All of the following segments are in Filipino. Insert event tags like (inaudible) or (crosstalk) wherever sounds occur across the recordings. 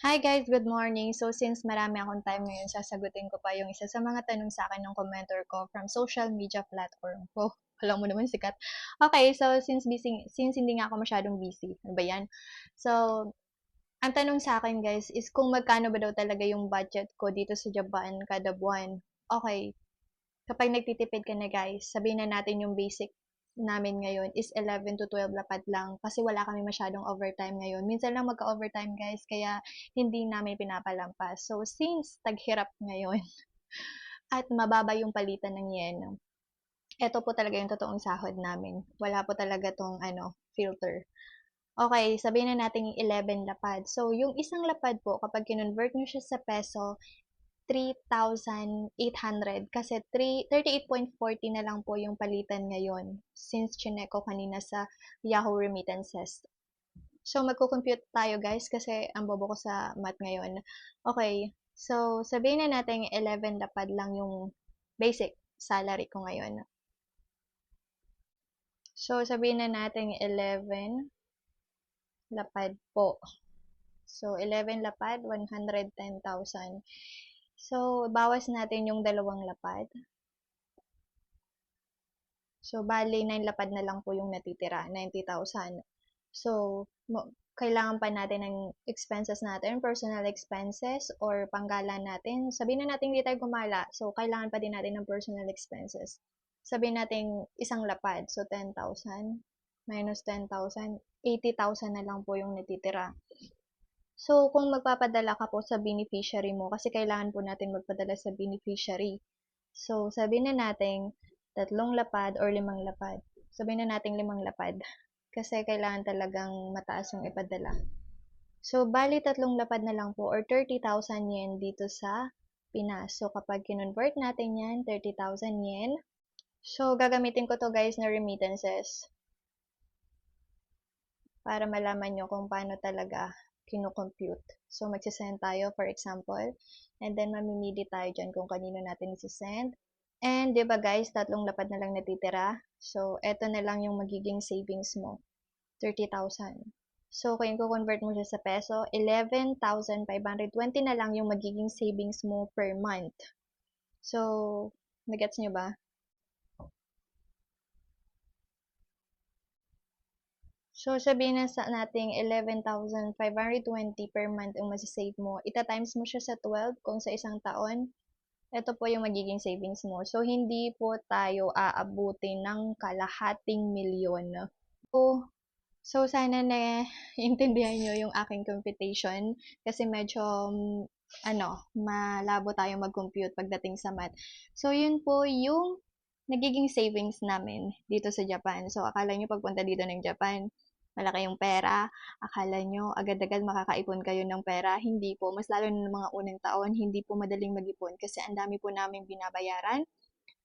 Hi guys, good morning. So since marami akong time ngayon, sasagutin ko pa yung isa sa mga tanong sa akin ng commenter ko from social media platform ko. Alam mo naman sikat. Okay, so since busy, since hindi nga ako masyadong busy, ano ba yan? So, ang tanong sa akin guys is kung magkano ba daw talaga yung budget ko dito sa Japan kada buwan. Okay, kapag nagtitipid ka na guys, sabihin na natin yung basic namin ngayon is 11 to 12 lapad lang kasi wala kami masyadong overtime ngayon. Minsan lang magka-overtime guys kaya hindi namin pinapalampas. So since taghirap ngayon (laughs) at mababa yung palitan ng yen, ito po talaga yung totoong sahod namin. Wala po talaga tong ano, filter. Okay, sabihin na natin yung 11 lapad. So, yung isang lapad po, kapag kinonvert nyo siya sa peso, 3,800 kasi 38.40 na lang po yung palitan ngayon since chinek ko kanina sa Yahoo Remittances. So, magko-compute tayo guys kasi ang bobo ko sa math ngayon. Okay, so sabihin na natin 11 lapad lang yung basic salary ko ngayon. So, sabihin na natin 11 lapad po. So, 11 lapad, 110,000. So, bawas natin yung dalawang lapad. So, bali, 9 lapad na lang po yung natitira, 90,000. So, kailangan pa natin ng expenses natin, personal expenses, or panggala natin. Sabihin na natin hindi tayo gumala. So, kailangan pa din natin ng personal expenses. Sabihin natin isang lapad. So, 10,000 minus 10,000, 80,000 na lang po yung natitira. So, kung magpapadala ka po sa beneficiary mo, kasi kailangan po natin magpadala sa beneficiary. So, sabihin na natin, tatlong lapad or limang lapad. Sabihin na natin limang lapad. Kasi kailangan talagang mataas yung ipadala. So, bali tatlong lapad na lang po or 30,000 yen dito sa Pinas. So, kapag kinonvert natin yan, 30,000 yen. So, gagamitin ko to guys na remittances. Para malaman nyo kung paano talaga kino-compute. So, magsisend tayo, for example, and then mamimili tayo dyan kung kanino natin isi-send. And, di ba guys, tatlong lapad na lang natitira. So, eto na lang yung magiging savings mo. 30,000. So, kung i-convert mo siya sa peso, 11,520 na lang yung magiging savings mo per month. So, nagets nyo ba? So, sabihin na sa nating 11,520 per month ang masisave mo. Ita-times mo siya sa 12 kung sa isang taon. Ito po yung magiging savings mo. So, hindi po tayo aabutin ng kalahating milyon. So, so sana na (laughs) intindihan nyo yung aking computation kasi medyo ano, malabo tayo mag-compute pagdating sa math. So, yun po yung nagiging savings namin dito sa Japan. So, akala nyo pagpunta dito ng Japan, malaki yung pera, akala nyo agad-agad makakaipon kayo ng pera. Hindi po. Mas lalo na ng mga unang taon, hindi po madaling mag-ipon kasi ang dami po namin binabayaran.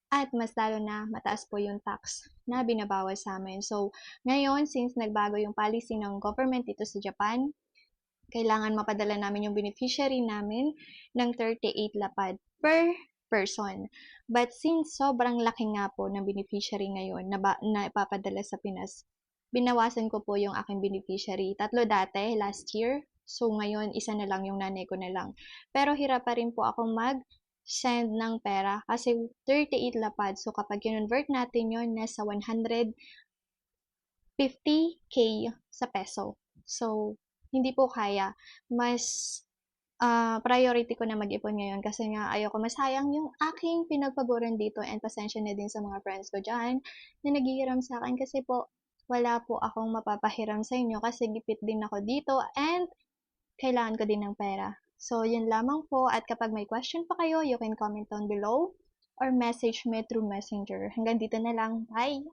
At mas lalo na mataas po yung tax na binabawas sa amin. So, ngayon, since nagbago yung policy ng government dito sa Japan, kailangan mapadala namin yung beneficiary namin ng 38 lapad per person. But since sobrang laki nga po ng beneficiary ngayon na, ba, na ipapadala sa Pinas, binawasan ko po yung aking beneficiary. Tatlo dati, last year. So, ngayon, isa na lang yung nanay ko na lang. Pero hirap pa rin po akong mag-send ng pera kasi 38 lapad. So, kapag kinonvert natin yon nasa 150k sa peso. So, hindi po kaya. Mas uh, priority ko na mag-ipon ngayon kasi nga ayoko masayang yung aking pinagpaguran dito and pasensya na din sa mga friends ko dyan na naghihiram sa akin kasi po wala po akong mapapahiram sa inyo kasi gipit din ako dito and kailangan ko din ng pera. So, yun lamang po at kapag may question pa kayo, you can comment down below or message me through messenger. Hanggang dito na lang. Bye!